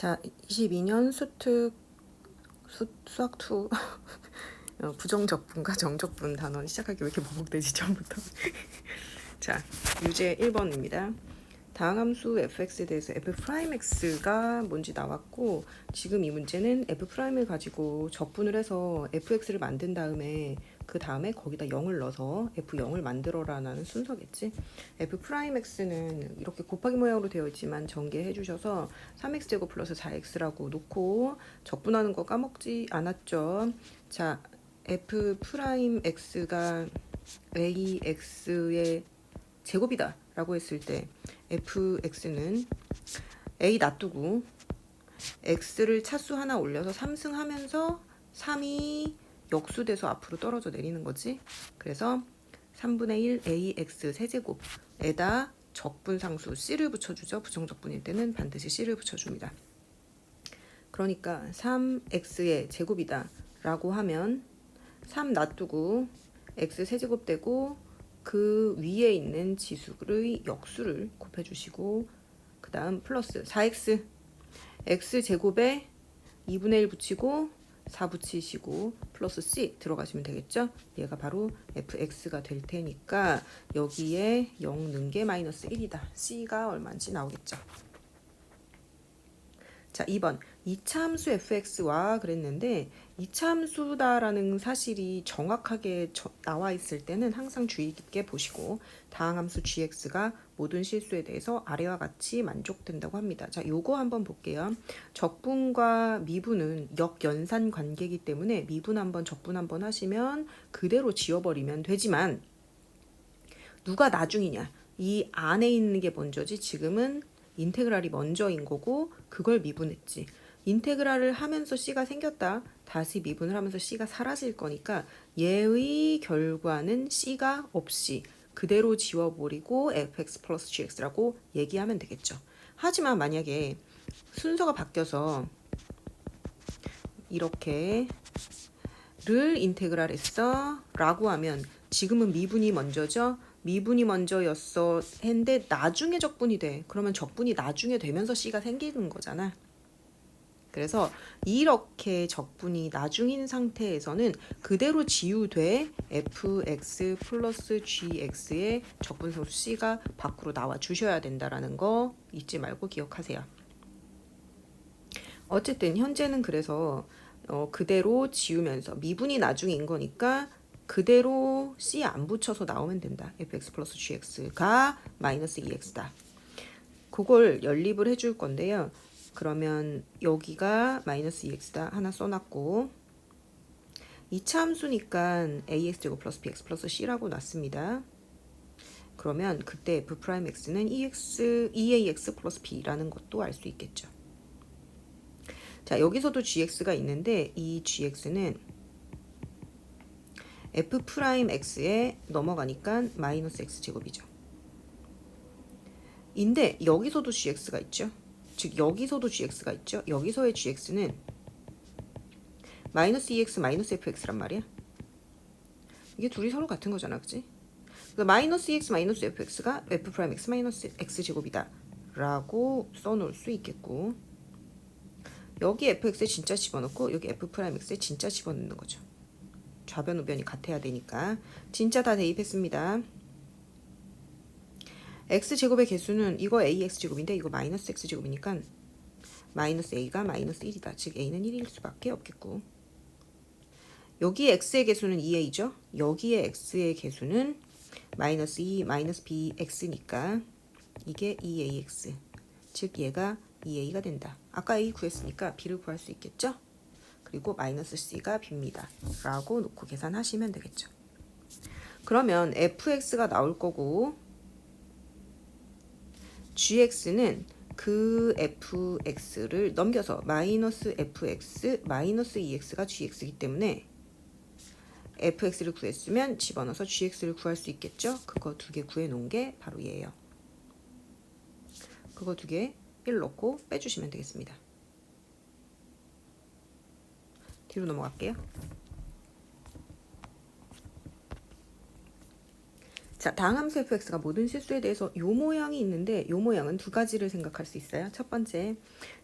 자, 22년 수특 수, 수학 2 어, 부정적분과 정적분 단원 시작하기 왜 이렇게 반복되지 처음부터? 자 유제 1번입니다. 다항함수 fx에 대해서 f'x가 뭔지 나왔고 지금 이 문제는 f'을 가지고 적분을 해서 fx를 만든 다음에 그 다음에 거기다 0을 넣어서 f0을 만들어라라는 순서겠지? F'x는 이렇게 곱하기 모양으로 되어 있지만 전개해 주셔서 3x제곱 플러스 4x라고 놓고 적분하는 거 까먹지 않았죠? 자 f'x가 ax의 제곱이다 라고 했을 때 fx는 a 놔두고 x를 차수 하나 올려서 3승 하면서 3이 역수돼서 앞으로 떨어져 내리는 거지. 그래서 3분의 1 ax 세제곱에다 적분상수 c를 붙여주죠. 부정적분일 때는 반드시 c를 붙여줍니다. 그러니까 3x의 제곱이다 라고 하면 3 놔두고 x 세제곱 되고 그 위에 있는 지수의 역수를 곱해주시고 그 다음 플러스 4x x 제곱에 2분의 1 붙이고 4 붙이시고 플러스 c 들어가시면 되겠죠? 얘가 바로 fx가 될 테니까 여기에 0 넣은 게 마이너스 1이다. c가 얼마인지 나오겠죠? 자, 2번. 2차 함수 fx와 그랬는데 2차 함수다라는 사실이 정확하게 저, 나와 있을 때는 항상 주의 깊게 보시고 다항함수 gx가 모든 실수에 대해서 아래와 같이 만족된다고 합니다. 자, 요거 한번 볼게요. 적분과 미분은 역연산 관계이기 때문에 미분 한번 적분 한번 하시면 그대로 지워버리면 되지만 누가 나중이냐? 이 안에 있는 게 먼저지 지금은 인테그랄이 먼저인 거고 그걸 미분했지. 인테그랄을 하면서 C가 생겼다. 다시 미분을 하면서 C가 사라질 거니까 얘의 결과는 C가 없이 그대로 지워버리고 fx 플러스 gx라고 얘기하면 되겠죠. 하지만 만약에 순서가 바뀌어서 이렇게 를 인테그랄 했어 라고 하면 지금은 미분이 먼저죠. 미분이 먼저였어 했는데 나중에 적분이 돼. 그러면 적분이 나중에 되면서 C가 생기는 거잖아. 그래서 이렇게 적분이 나중인 상태에서는 그대로 지우돼 fx 플러스 gx의 적분소수 c가 밖으로 나와 주셔야 된다라는 거 잊지 말고 기억하세요. 어쨌든 현재는 그래서 어, 그대로 지우면서 미분이 나중인 거니까 그대로 c 안 붙여서 나오면 된다. fx 플러스 gx가 마이너스 2x다. 그걸 연립을 해줄 건데요. 그러면 여기가 마이너스 2x다 하나 써놨고 2차 함수니까 ax제곱 플러스 bx 플러스 c라고 놨습니다. 그러면 그때 f'x는 2x, 2ax 플러스 b라는 것도 알 수 있겠죠. 자 여기서도 gx가 있는데 이 gx는 f'x에 넘어가니까 마이너스 x제곱이죠. 인데 여기서도 gx가 있죠. 즉 여기서도 gx가 있죠. 여기서의 gx는 마이너스 2x 마이너스 fx란 말이야. 이게 둘이 서로 같은 거잖아, 그치? 그래서 마이너스 2x 마이너스 fx가 f 프라임 x 마이너스 x 제곱이다 라고 써놓을 수 있겠고 여기 fx에 진짜 집어넣고 여기 f 프라임 x에 진짜 집어넣는 거죠. 좌변 우변이 같아야 되니까 진짜 다 대입했습니다. X제곱의 개수는 이거 ax제곱인데 이거 마이너스 x제곱이니까 마이너스 a가 마이너스 1이다. 즉 a는 1일 수밖에 없겠고 여기 x의 개수는 2a죠. 여기에 x의 개수는 마이너스 2 마이너스 bx니까 이게 2ax 즉 얘가 2a가 된다. 아까 a 구했으니까 b를 구할 수 있겠죠. 그리고 마이너스 c가 b입니다. 라고 놓고 계산하시면 되겠죠. 그러면 fx가 나올 거고 gx는 그 fx를 넘겨서 마이너스 fx 마이너스 2x가 gx이기 때문에 fx를 구했으면 집어넣어서 gx를 구할 수 있겠죠. 그거 두 개 구해 놓은 게 바로 얘예요. 그거 두 개 1 넣고 빼주시면 되겠습니다. 뒤로 넘어갈게요. 자, 다항함수 fx가 모든 실수에 대해서 요 모양이 있는데 요 모양은 두 가지를 생각할 수 있어요. 첫 번째,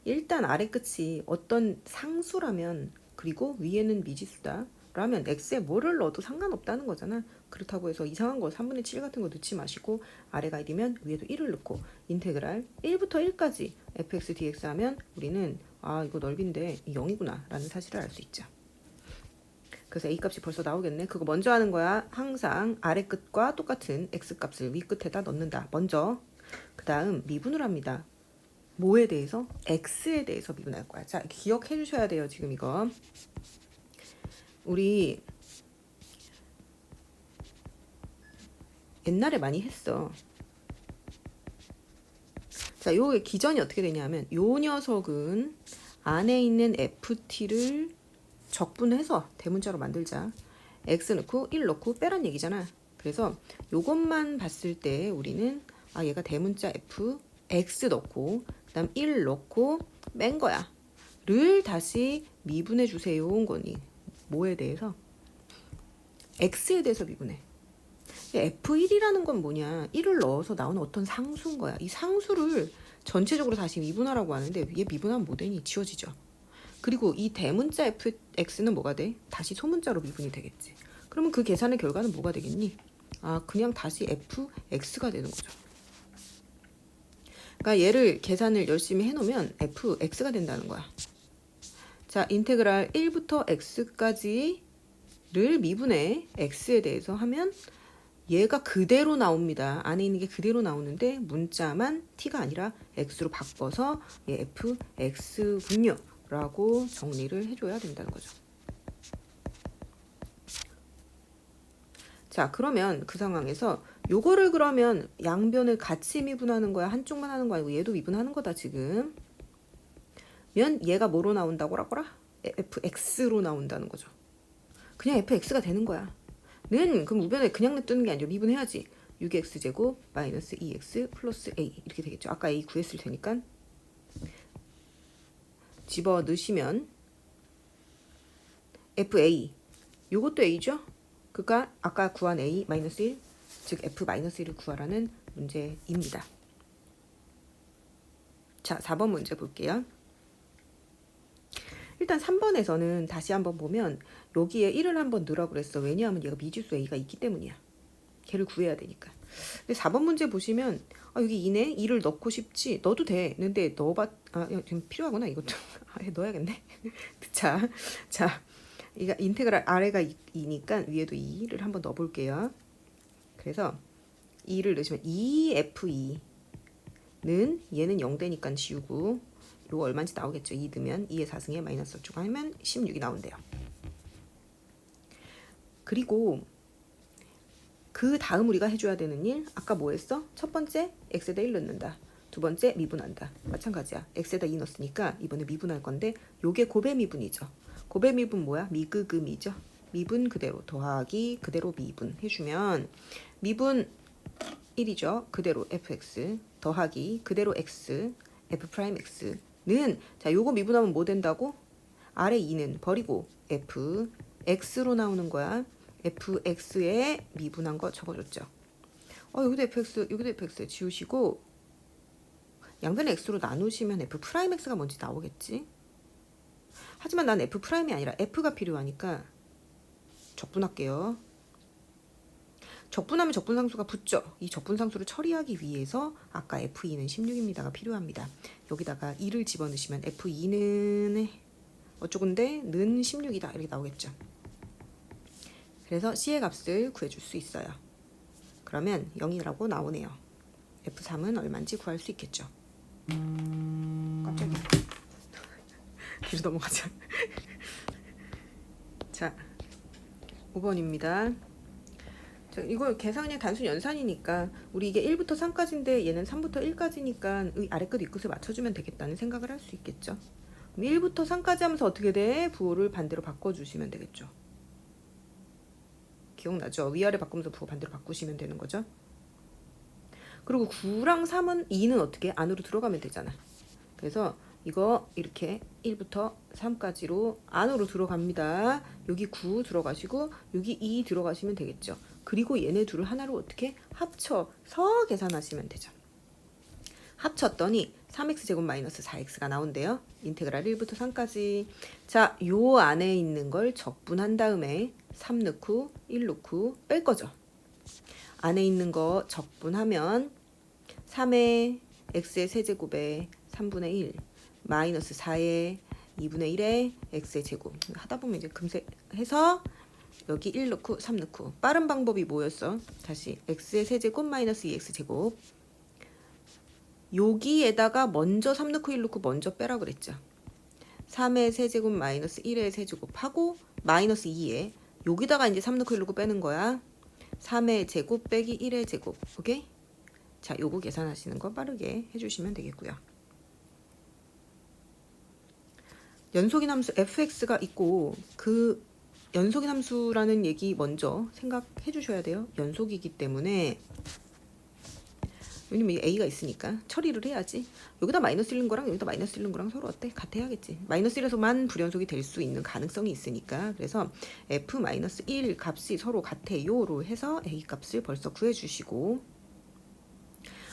일단 아래 끝이 어떤 상수라면 그리고 위에는 미지수다. 라면 x에 뭐를 넣어도 상관없다는 거잖아. 그렇다고 해서 이상한 거 3분의 7 같은 거 넣지 마시고 아래가 1이면 위에도 1을 넣고 인테그랄 1부터 1까지 fx dx 하면 우리는 아 이거 넓인데 0이구나 라는 사실을 알 수 있죠. 그래서 a 값이 벌써 나오겠네. 그거 먼저 하는 거야. 항상 아래 끝과 똑같은 x 값을 위 끝에다 넣는다. 먼저 그 다음 미분을 합니다. 뭐에 대해서? x에 대해서 미분할 거야. 자 기억해 주셔야 돼요. 지금 이거. 우리 옛날에 많이 했어. 자, 요 기전이 어떻게 되냐면 요 녀석은 안에 있는 ft를 적분해서 대문자로 만들자. x 넣고 1 넣고 빼란 얘기잖아. 그래서 요것만 봤을 때 우리는 아 얘가 대문자 f x 넣고 그다음 1 넣고 뺀 거야. 를 다시 미분해 주세요 온 거니. 뭐에 대해서? x에 대해서 미분해. F1이라는 건 뭐냐? 1을 넣어서 나오는 어떤 상수인 거야. 이 상수를 전체적으로 다시 미분하라고 하는데 얘 미분하면 뭐 되니? 지워지죠. 그리고 이 대문자 fx는 뭐가 돼? 다시 소문자로 미분이 되겠지. 그러면 그 계산의 결과는 뭐가 되겠니? 아, 그냥 다시 fx가 되는 거죠. 그러니까 얘를 계산을 열심히 해놓으면 fx가 된다는 거야. 자, 인테그랄 1부터 x까지를 미분해 x에 대해서 하면 얘가 그대로 나옵니다. 안에 있는 게 그대로 나오는데 문자만 t가 아니라 x로 바꿔서 얘 fx군요. 라고 정리를 해줘야 된다는 거죠. 자, 그러면 그 상황에서 요거를 그러면 양변을 같이 미분하는 거야? 한쪽만 하는 거 아니고 얘도 미분하는 거다, 지금. 면 얘가 뭐로 나온다고 라거라? fx로 나온다는 거죠. 그냥 fx가 되는 거야. 는 그럼 우변에 그냥 냅두는 게 아니라 미분해야지. 6x 제곱 마이너스 2x 플러스 a 이렇게 되겠죠. 아까 a 구했을 테니까 집어 넣으시면 fa 요것도 a죠. 그러니까 아까 구한 a 마이너스 1, 즉 f 마이너스 1을 구하라는 문제입니다. 자, 4번 문제 볼게요. 일단 3번에서는 다시 한번 보면 여기에 1을 한번 넣으라고 그랬어. 왜냐하면 얘가 미지수 a가 있기 때문이야. 걔를 구해야 되니까. 근데 4번 문제 보시면 아, 여기 2네. 2를 넣고 싶지. 넣어도 돼. 근데 넣어봤 아, 지금 필요하구나. 이것도. 아, 넣어야겠네. 자, 자. 이가 인테그랄 아래가 2니까 위에도 2를 한번 넣어 볼게요. 그래서 2를 넣으시면 2f2는 얘는 0되니까 지우고 요거 얼마인지 나오겠죠. 2 넣으면 2의 4승에 마이너스 어쩌고 하면 16이 나온대요. 그리고 그 다음 우리가 해줘야 되는 일 아까 뭐 했어? 첫 번째 x에다 1 넣는다. 두 번째 미분한다. 마찬가지야. x에다 2 넣었으니까 이번에 미분할 건데 요게 고배 미분이죠. 고배 미분 뭐야? 미그금이죠. 미분 그대로 더하기 그대로 미분 해주면 미분 1이죠. 그대로 fx 더하기 그대로 x f 프라임 x는 자 요거 미분하면 뭐 된다고? 아래 2는 버리고 f x로 나오는 거야. Fx에 미분한 거 적어줬죠. 어 여기도 fx 여기도 fx 지우시고 양변을 x로 나누시면 f 프라임 x가 뭔지 나오겠지. 하지만 난 f 프라임이 아니라 f가 필요하니까 적분할게요. 적분하면 적분상수가 붙죠. 이 적분상수를 처리하기 위해서 아까 f2는 16입니다가 필요합니다. 여기다가 2를 집어넣으시면 f2는 어쩌군데 는 16이다 이렇게 나오겠죠. 그래서 C의 값을 구해줄 수 있어요. 그러면 0이라고 나오네요. F3은 얼마인지 구할 수 있겠죠. 깜짝이야. 뒤로 넘어가자. 자, 5번입니다. 자, 이거 계산이 단순 연산이니까 우리 이게 1부터 3까지인데 얘는 3부터 1까지니까 아래 끝 윗끝을 맞춰주면 되겠다는 생각을 할 수 있겠죠. 1부터 3까지 하면서 어떻게 돼? 부호를 반대로 바꿔주시면 되겠죠. 기억나죠? 위아래 바꾸면서 부호 반대로 바꾸시면 되는 거죠. 그리고 9랑 3은 2는 어떻게 안으로 들어가면 되잖아. 그래서 이거 이렇게 1부터 3까지로 안으로 들어갑니다. 여기 9 들어가시고 여기 2 들어가시면 되겠죠. 그리고 얘네 둘을 하나로 어떻게 합쳐서 계산하시면 되죠. 합쳤더니 3x제곱 마이너스 4x가 나온대요. 인테그랄 1부터 3까지. 자, 요 안에 있는 걸 적분한 다음에 3 넣고 1 넣고 뺄 거죠. 안에 있는 거 적분하면 3의 x의 세제곱에 3분의 1 마이너스 4의 2분의 1의 x의 제곱 하다 보면 이제 금세 해서 여기 1 넣고 3 넣고 빠른 방법이 뭐였어? 다시 x의 세제곱 마이너스 2x 제곱 여기에다가 먼저 3 넣고 1 넣고 먼저 빼라 그랬죠. 3의 세제곱 마이너스 1의 세제곱하고 마이너스 2에 여기다가 이제 3 넣고 1 넣고 빼는 거야. 3의 제곱 빼기 1의 제곱. 오케이? 자, 요거 계산하시는 거 빠르게 해주시면 되겠고요. 연속인 함수 fx가 있고 그 연속인 함수라는 얘기 먼저 생각해 주셔야 돼요. 연속이기 때문에 왜냐면 a가 있으니까 처리를 해야지. 여기다 마이너스 1는 거랑 여기다 마이너스 1는 거랑 서로 어때? 같아야겠지. 마이너스 1에서만 불연속이 될 수 있는 가능성이 있으니까 그래서 f 마이너스 1 값이 서로 같아요로 해서 a 값을 벌써 구해 주시고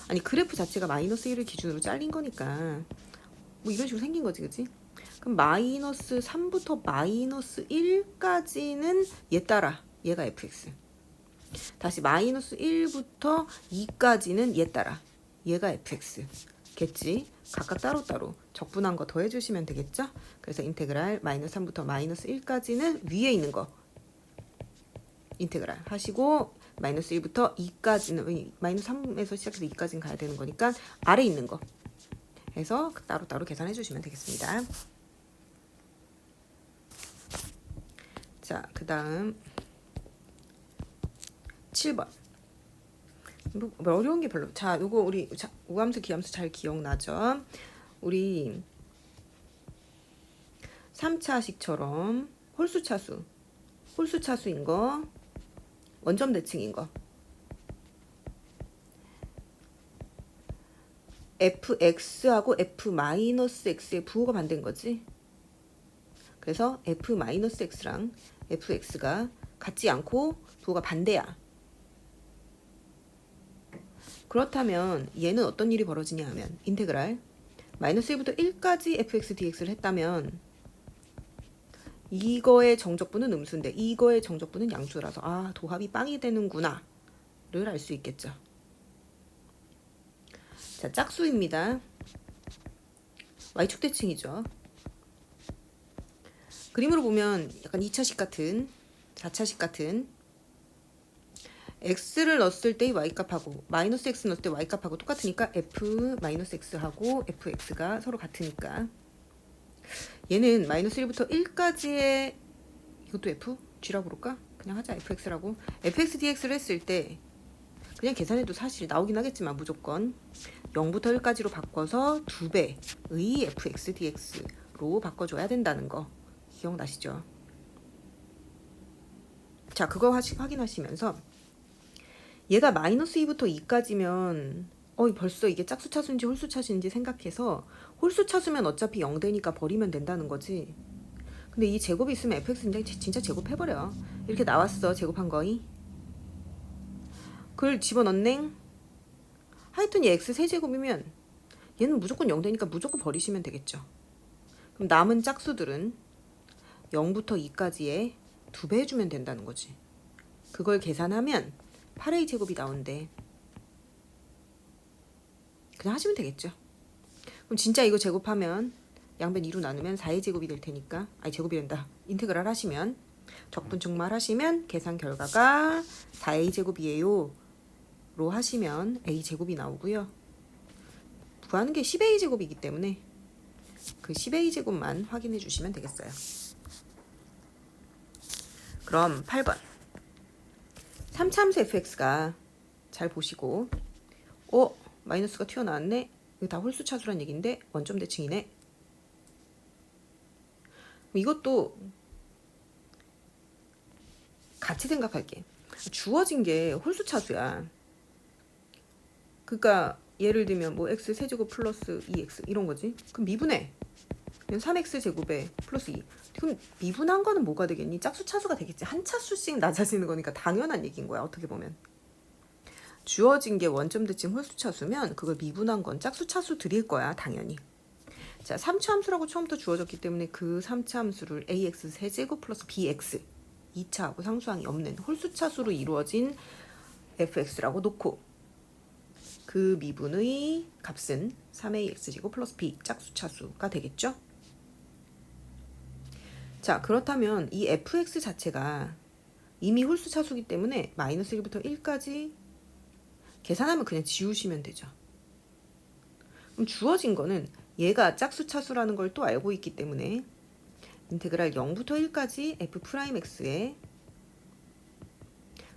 아니 그래프 자체가 마이너스 1을 기준으로 잘린 거니까 뭐 이런 식으로 생긴 거지 그치? 그럼 마이너스 3부터 마이너스 1까지는 얘 따라 얘가 fx 다시 마이너스 1부터 2까지는 얘 따라. 얘가 fx. 겠지? 각각 따로따로. 적분한 거 더해주시면 되겠죠? 그래서 인테그랄 마이너스 3부터 마이너스 1까지는 위에 있는 거. 인테그랄 하시고 마이너스 1부터 2까지는 마이너스 3에서 시작해서 2까지는 가야 되는 거니까 아래 있는 거. 해서 따로따로 계산해 주시면 되겠습니다. 자, 그 다음 7번. 뭐, 뭐 어려운 게 별로. 자, 요거 우리 자, 우함수 기함수 잘 기억나죠? 우리 3차식처럼 홀수 차수. 홀수 차수인 거. 원점 대칭인 거. fx하고 f-x의 부호가 반대인 거지. 그래서 f-x랑 fx가 같지 않고 부호가 반대야. 그렇다면 얘는 어떤 일이 벌어지냐 하면 인테그랄 마이너스 1부터 1까지 fx dx를 했다면 이거의 정적분은 음수인데 이거의 정적분은 양수라서 아 도합이 빵이 되는구나 를 알 수 있겠죠. 자 짝수입니다. y축 대칭이죠. 그림으로 보면 약간 2차식 같은 4차식 같은 x를 넣었을 때의 y값하고 마이너스 x 넣었을 때 y값하고 똑같으니까 f 마이너스 x하고 fx가 서로 같으니까 얘는 마이너스 1부터 1까지의 이것도 f? g라고 그럴까? 그냥 하자 fx라고 fx dx를 했을 때 그냥 계산해도 사실 나오긴 하겠지만 무조건 0부터 1까지로 바꿔서 2배의 fx dx로 바꿔줘야 된다는 거 기억나시죠? 자, 그거 하시, 확인하시면서 얘가 마이너스 2부터 2까지면 어, 벌써 이게 짝수 차수인지 홀수 차수인지 생각해서 홀수 차수면 어차피 0 되니까 버리면 된다는 거지. 근데 이 제곱이 있으면 fx인데 진짜 제곱해버려. 이렇게 나왔어, 제곱한 거이. 그걸 집어넣냉. 하여튼 얘 x 세제곱이면 얘는 무조건 0 되니까 무조건 버리시면 되겠죠. 그럼 남은 짝수들은 0부터 2까지에 두배 해주면 된다는 거지. 그걸 계산하면 8a 제곱이 나온대. 그냥 하시면 되겠죠. 그럼 진짜 이거 제곱하면 양변 2로 나누면 4a 제곱이 될 테니까 아니 제곱이 된다. 인테그랄 하시면 적분 증말 하시면 계산 결과가 4a 제곱이에요. 로 하시면 a 제곱이 나오고요. 구하는 게 10a 제곱이기 때문에 그 10a 제곱만 확인해 주시면 되겠어요. 그럼 8번 3참수 fx가 잘 보시고 어? 마이너스가 튀어나왔네? 이거 다 홀수 차수란 얘기인데 원점 대칭이네 이것도 같이 생각할게 주어진 게 홀수 차수야 그러니까 예를 들면 뭐 x 세제곱 플러스 2x 이런 거지 그럼 미분해 그럼 3x 제곱에 플러스 2. 그럼 미분한 거는 뭐가 되겠니? 짝수 차수가 되겠지. 한 차수씩 낮아지는 거니까 당연한 얘기인 거야. 어떻게 보면. 주어진 게 원점 대칭 홀수 차수면 그걸 미분한 건 짝수 차수 드릴 거야. 당연히. 자, 3차 함수라고 처음부터 주어졌기 때문에 그 3차 함수를 ax 세제곱 플러스 bx 2차하고 상수항이 없는 홀수 차수로 이루어진 fx라고 놓고 그 미분의 값은 3ax제곱 플러스 b 짝수 차수가 되겠죠? 자, 그렇다면 이 fx 자체가 이미 홀수 차수기 때문에 마이너스 1부터 1까지 계산하면 그냥 지우시면 되죠. 그럼 주어진 거는 얘가 짝수 차수라는 걸 또 알고 있기 때문에 인테그랄 0부터 1까지 f 프라임 x에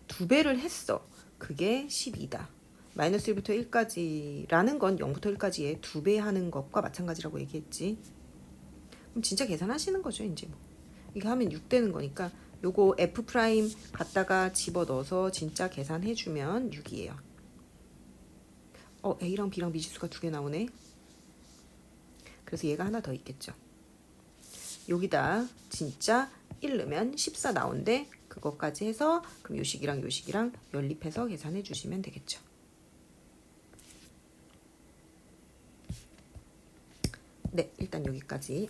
두 배를 했어. 그게 12다. 마이너스 1부터 1까지라는 건 0부터 1까지에 두배 하는 것과 마찬가지라고 얘기했지. 그럼 진짜 계산하시는 거죠, 이제 뭐. 이게 하면 6 되는 거니까 요거 f 프라임 갖다가 집어 넣어서 진짜 계산해 주면 6이에요. 어, a랑 b랑 미지수가 두 개 나오네. 그래서 얘가 하나 더 있겠죠. 여기다 진짜 1 넣으면 14 나온대. 그것까지 해서 그럼 요식이랑 요식이랑 연립해서 계산해 주시면 되겠죠. 네, 일단 여기까지